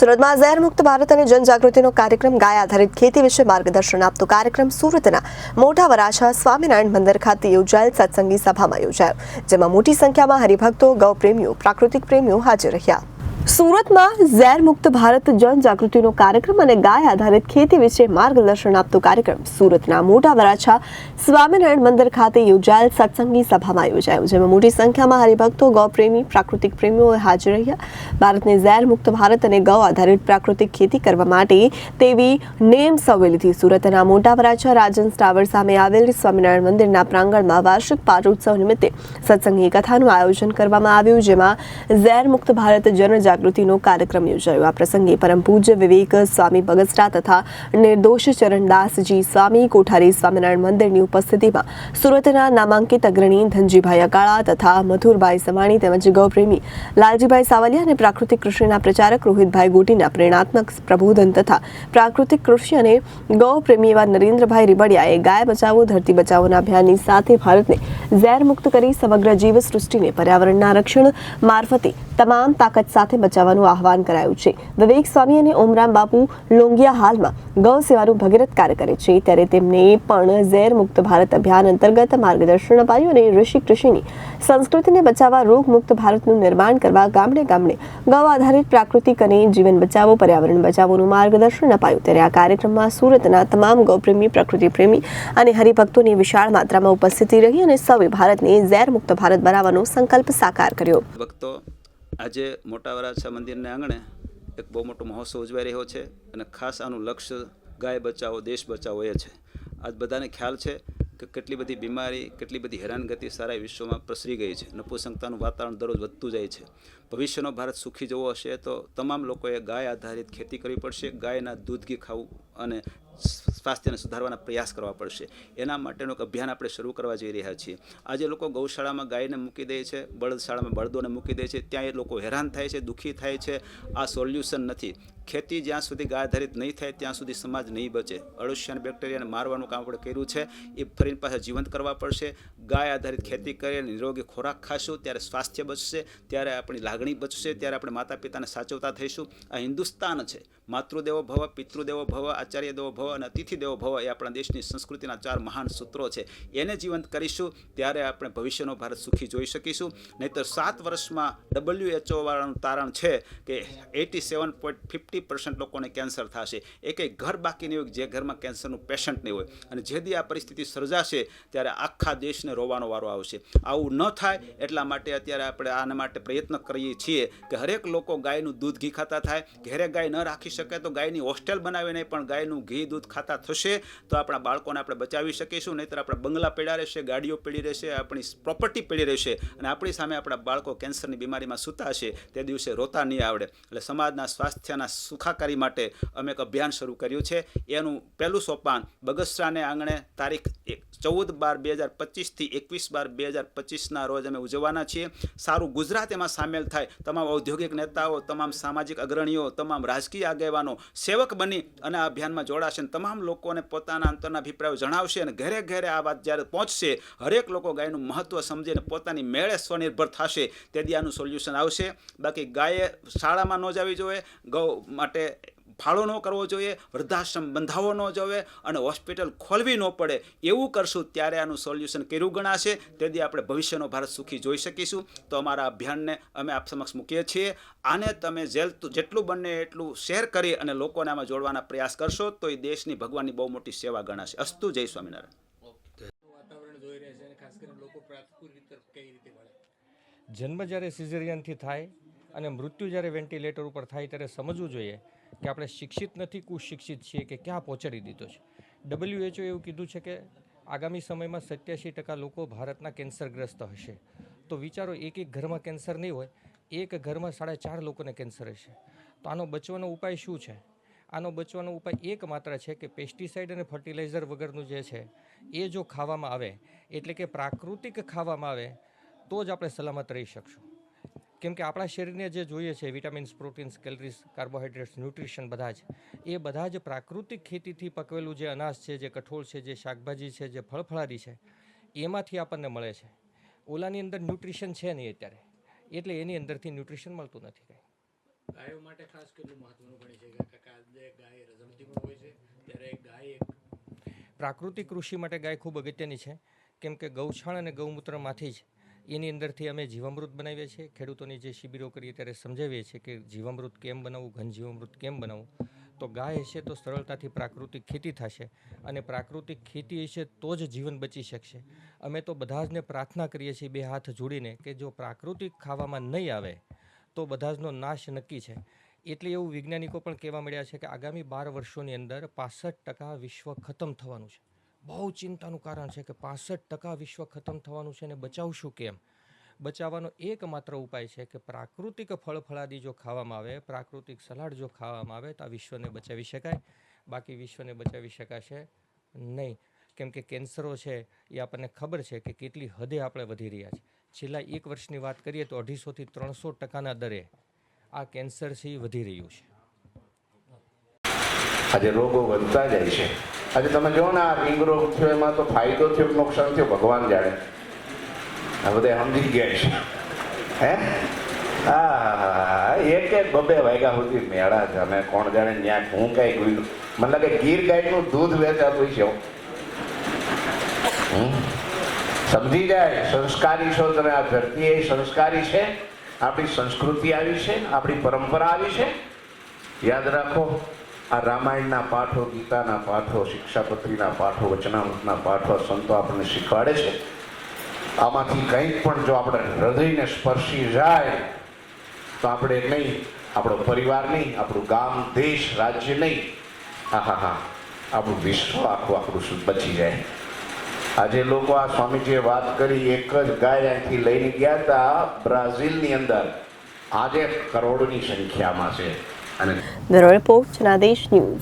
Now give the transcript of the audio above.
સુરતમાં ઝેર મુક્ત ભારત અને જનજાગૃતિનો કાર્યક્રમ ગાય આધારિત ખેતી વિશે માર્ગદર્શન આપતો કાર્યક્રમ સુરતના મોટા વરાછા સ્વામિનારાયણ મંદિર ખાતે યોજાયેલ સત્સંગી સભામાં યોજાયો, જેમાં મોટી સંખ્યામાં હરિભક્તો, ગૌપ્રેમીઓ, પ્રાકૃતિક પ્રેમીઓ હાજર રહ્યા. સુરતમાં ઝેર મુક્ત ભારત જનજાગૃતિનો કાર્યક્રમ અને ગાય આધારિત ખેતી વિશે માર્ગદર્શન આપતો કાર્યક્રમ સુરતના મોટા વરાછા સ્વામિનારાયણ મંદિર ખાતે યોજાયેલ સત્સંગી સભામાં યોજાયો, જેમાં મોટી સંખ્યામાં હરિભક્તો, ગૌપ્રેમી, પ્રાકૃતિક પ્રેમીઓ હાજર રહ્યા. ભારતને ઝેર મુક્ત ભારત અને ગૌ આધારિત પ્રાકૃતિક ખેતી કરવા માટે તેવી નેમ સૌએ લીધી સુરતના મોટા વરાછા રાજન ટાવર સામે આવેલ સ્વામિનારાયણ મંદિરના પ્રાંગણમાં વાર્ષિક પાટોત્સવ નિમિત્તે સત્સંગી કથાનું આયોજન કરવામાં આવ્યું, જેમાં ઝેર મુક્ત ભારત જનજાગૃતિનો કાર્યક્રમ યોજાયો. આ પ્રસંગે પરમ પૂજ્ય વિવેક સ્વામી બગસરા તથા નિર્દોષ ચરણદાસજી સ્વામી કોઠારી સ્વામિનારાયણ મંદિરની ઉપસ્થિતિમાં સુરતના નામાંકિત અગ્રણી ધનજીભાઈ અકાળા તથા મથુરભાઈ સવાણી તેમજ ગૌપ્રેમી લાલજીભાઈ સાવલિયા અને પ્રાકૃતિક કૃષિના પ્રચારક રોહિતભાઈ ગોટીના પ્રેરણાત્મક પ્રબોધન તથા પ્રાકૃતિક કૃષિ અને ગૌપ્રેમી એવા નરેન્દ્રભાઈ રીબડિયાએ ગાય બચાવો, ધરતી બચાવોના અભિયાનની સાથે ભારતને ઝેર મુક્ત કરી સમગ્ર જીવ સૃષ્ટિને પર્યાવરણના રક્ષણ મારફતે તમામ તાકાત સાથે બચાવવાનું આહવાન કરાયું છે. વિવેક સ્વામી અને ઓમરામ બાપુ લોંગિયા હાલમાં ગૌ સેવાનું ભગીરથ કાર્ય કરે છે. ત્યારે તેમને પણ ઝેર મુક્ત ભારત અભિયાન અંતર્ગત માર્ગદર્શન અપાયું અને ઋષિ કૃષિની સંસ્કૃતિને બચાવવા રોગ મુક્ત ભારતનું નિર્માણ કરવા ગામડે ગામડે ગૌ આધારિત પ્રાકૃતિક અને જીવન બચાવો, પર્યાવરણ બચાવોનું માર્ગદર્શન અપાયું. ત્યારે આ કાર્યક્રમમાં સુરતના તમામ ગૌપ્રેમી પ્રકૃતિ પ્રેમી અને હરિભક્તોની વિશાળ માત્રામાં ઉપસ્થિતિ રહી અને સૌએ ભારતને ઝેર મુક્ત ભારત બનાવવાનો સંકલ્પ સાકાર કર્યો. ભક્તો, આજે મોટા વરાછા મંદિરને આંગણે એક બહુ મોટો મહોત્સવ ઉજવાઈ રહ્યો છે અને ખાસ આનું લક્ષ્ય ગાય બચાવો, દેશ બચાવો એ છે. આજ બધાને ખ્યાલ છે કે કેટલી બધી બીમારી, કેટલી બધી હેરાનગતિ સારા વિશ્વમાં પ્રસરી ગઈ છે. નપુસંગતાનું વાતાવરણ દરરોજ વધતું જાય છે. ભવિષ્યનો ભારત સુખી જવો હશે તો તમામ લોકોએ ગાય આધારિત ખેતી કરવી પડશે, ગાયના દૂધ, ઘી ખાવું અને સ્વાસ્થ્યને સુધારવાના પ્રયાસ કરવા પડશે. એના માટેનું એક અભિયાન આપણે શરૂ કરવા જઈ રહ્યા છીએ. આજે લોકો ગૌશાળામાં ગાયને મૂકી દે છે, બળદશાળામાં બળદોને મૂકી દે છે, ત્યાં એ લોકો હેરાન થાય છે, દુઃખી થાય છે. આ સોલ્યુશન નથી. ખેતી જ્યાં સુધી ગાય આધારિત નહીં થાય, ત્યાં સુધી સમાજ નહીં બચે. અળસિયા બેક્ટેરિયાને મારવાનું કામ આપણે કર્યું છે. એ ફરીને પાછા જીવંત કરવા પડશે. ગાય આધારિત ખેતી કરીને નિરોગી ખોરાક ખાશું, ત્યારે સ્વાસ્થ્ય બચશે, ત્યારે આપણી લાગણી બચશે ત્યારે આપણે માતા પિતાને સાચવતા થઈશું. આ હિન્દુસ્તાન છે. માતૃદેવો ભવ, પિતૃદેવો ભવ આચાર્ય દેવો ભવ અને અતિથિ દેવો ભવ એ આપણા દેશની સંસ્કૃતિના ચાર મહાન સૂત્રો છે. એને જીવંત કરીશું ત્યારે આપણે ભવિષ્યનો ભારત સુખી જોઈ શકીશું. નહીંતર સાત વર્ષમાં ડબલ્યુએચઓ વાળાનું તારણ છે કે eighty seven point fifty percent લોકોને કેન્સર થશે. એ કંઈ ઘર બાકી નહીં હોય જે ઘરમાં કેન્સરનું પેશન્ટ નહીં હોય. અને જેથી આ પરિસ્થિતિ સર્જાશે ત્યારે આખા દેશને રોવાનો વારો આવશે. આવું ન થાય એટલા માટે અત્યારે આપણે આના માટે પ્રયત્ન કરીએ છીએ કે હરેક લોકો ગાયનું દૂધ ઘી ખાતા થાય. ઘેરે ગાય ન રાખી શકે તો ગાયની હોસ્ટેલ બનાવીને પણ ગાયનું ઘી દૂધ ખાતા થશે. તો આપણા બાળકોને આપણે બચાવી શકીશું. નહીંતર આપણા બંગલા પડ્યા રહેશે, ગાડીઓ પડી રહેશે, આપણી પ્રોપર્ટી પડી રહેશે અને આપણી સામે આપણા બાળકો કેન્સરની બીમારીમાં સૂતા હશે. તે દિવસે રોતા નહીં આવડે. એટલે સમાજના સ્વાસ્થ્યના સુખાકારી માટે અમે એક અભિયાન શરૂ કર્યું છે. એનું પહેલું સોપાન બગસરાને આંગણે તારીખ એક ચૌદ બાર બે હજાર પચીસથી એકવીસ બાર બે હજાર પચીસના રોજ અમે ઉજવવાના છીએ. સારું ગુજરાત એમાં સામેલ થાય તમામ ઔદ્યોગિક નેતાઓ, તમામ સામાજિક અગ્રણીઓ, તમામ રાજકીય આગેવાનો, સેવક બની અને આ અભિયાનમાં જોડાશે અને તમામ લોકોને પોતાના અંતરના અભિપ્રાયો જણાવશે અને ઘરે ઘરે આ વાત જ્યારે પહોંચશે, હરેક લોકો ગાયનું મહત્ત્વ સમજીને પોતાની મેળે સ્વનિર્ભર થશે. તેથી આનું સોલ્યુશન આવશે. બાકી ગાયે શાળામાં ન જવી જોઈએ. ગૌ માટે ફાળો ન કરવો જોઈએ વૃદ્ધાશ્રમ બંધાવો ન જોઈએ અને હોસ્પિટલ ખોલવી ન પડે એવું કરશું ત્યારે આનું સોલ્યુશન કર્યું ગણાશે. તેથી આપણે ભવિષ્યનો ભારત સુખી જોઈ શકીશું. તો અમારા અભિયાનને અમે આપ સમક્ષ મૂકીએ છીએ. આને તમે જેલ જેટલું બને એટલું શેર કરી અને લોકોને આમાં જોડવાના પ્રયાસ કરશો તો એ દેશની ભગવાનની બહુ મોટી સેવા ગણાશે. અસ્તુ જય સ્વામિનારાયણ. વાતાવરણ જોઈ રહ્યા છે અને ખાસ કરીને લોકો પ્રાકૃતિક કઈ રીતે જન્મ જ્યારે સિઝેરિયનથી થાય અને મૃત્યુ જ્યારે વેન્ટિલેટર ઉપર થાય ત્યારે સમજવું જોઈએ કે આપણે શિક્ષિત નથી, કુશિક્ષિત છીએ કે ક્યાં પહોંચાડી દીધો છે? ડબલ્યુએચઓ એવું કીધું છે કે આગામી સમયમાં સત્યાસી ટકા લોકો ભારતના કેન્સરગ્રસ્ત હશે. તો વિચારો, એક એક ઘરમાં કેન્સર નહીં હોય, એક ઘરમાં સાડા ચાર લોકોને કેન્સર હશે. તો આનો બચવાનો ઉપાય શું છે? આનો બચવાનો ઉપાય એક માત્ર છે કે પેસ્ટિસાઇડ અને ફર્ટિલાઇઝર વગરનું જે છે, એ જો ખાવામાં આવે, એટલે કે પ્રાકૃતિક ખાવામાં આવે, તો જ આપણે સલામત રહી શકશું. કેમ કે આપણા શરીરને જે જોઈએ છે vitamins proteins calories carbohydrates nutrition બધા જ એ બધા જ પ્રાકૃતિક ખેતીથી પકવેલું જે અનાજ છે જે કઠોળ છે જે શાકભાજી છે જે ફળફળાદી છે એમાંથી આપણને મળે છે. ઓલાની અંદર ન્યુટ્રિશન છે નહીં અત્યારે. એટલે એની અંદરથી ન્યુટ્રિશન મળતું નથી કંઈ. ગાયો માટે ખાસ કેટલું મહત્વનું ગણી છે? કે ગાય રઝળતી હોય છે ત્યારે ગાય એક પ્રાકૃતિક કૃષિ માટે ગાય ખૂબ અગત્યની છે. કેમ કે ગૌછાણ અને ગૌમૂત્રમાંથી જ એની અંદરથી અમે જીવામૃત બનાવીએ છીએ. ખેડૂતોની જે શિબિરો કરીએ ત્યારે સમજાવીએ છીએ કે જીવામૃત કેમ બનાવવું, ઘન જીવામૃત કેમ બનાવવું? તો ગાય હશે તો સરળતાથી પ્રાકૃતિક ખેતી થશે અને પ્રાકૃતિક ખેતી હશે તો જ જીવન બચી શકશે. અમે તો બધા જને પ્રાર્થના કરીએ છીએ બે હાથ જોડીને કે જો પ્રાકૃતિક ખાવામાં નહીં આવે તો બધા જનો નાશ નક્કી છે. એટલે એવું વૈજ્ઞાનિકો પણ કહેવા મળ્યા છે કે આગામી બાર વર્ષોની અંદર પાસઠ ટકા વિશ્વ ખતમ થવાનું છે. બહુ ચિંતાનું કારણ છે કે પાસઠ ટકા વિશ્વ ખતમ થવાનું છે ને બચાવશું કેમ? બચાવવાનો એકમાત્ર ઉપાય છે કે પ્રાકૃતિક ફળફળાદી જો ખાવામાં આવે, પ્રાકૃતિક સલાડ જો ખાવામાં આવે તો આ વિશ્વને બચાવી શકાય. બાકી વિશ્વને બચાવી શકાશે નહીં. કેમ કે કેન્સરો છે એ આપણને ખબર છે કે કેટલી હદે આપણે વધી રહ્યા છે. છેલ્લા એક વર્ષની વાત કરીએ તો અઢીસોથી ત્રણસો ટકાના દરે આ કેન્સર છે એ વધી રહ્યું છે. આજે રોગો વધતા જાય છે. આજે તમે જો ને આ રિંગ રોગ થયો, એમાં તો ફાયદો થયો નુકસાન થયો, ભગવાન જાણે. આ બધા સમજી ગયા છે. હે? હા એક એક બબે વાગ્યા સુધી મેળા છે અને કોણ જાણે ત્યાં હું કઈ ગયું. મને લાગે ગીર ગાયનું દૂધ વેચાતું છે. સમજી જાય, સંસ્કારી છો તમે આ ધરતી એ સંસ્કારી છે? આપણી સંસ્કૃતિ આવી છે, આપણી પરંપરા આવી છે? યાદ રાખો આ રામાયણના પાઠો, ગીતાના પાઠો, શિક્ષાપત્રીના પાઠો, વચનામૃતના પાઠો સંતો આપણને શીખવાડે છે. આમાંથી કંઈક પણ જો આપણે હૃદયને સ્પર્શી જાય, તો આપણે નહીં, આપણો પરિવાર નહીં, આપણું ગામ, દેશ, રાજ્ય નહીં. હા હા હા આપણું વિશ્વ આખું આપણું શું બચી જાય. આજે લોકો આ સ્વામીજીએ વાત કરી, એક જ ગાય અહીંથી લઈને ગયા હતા બ્રાઝિલની અંદર. આજે કરોડોની સંખ્યામાં છે. The report nowadays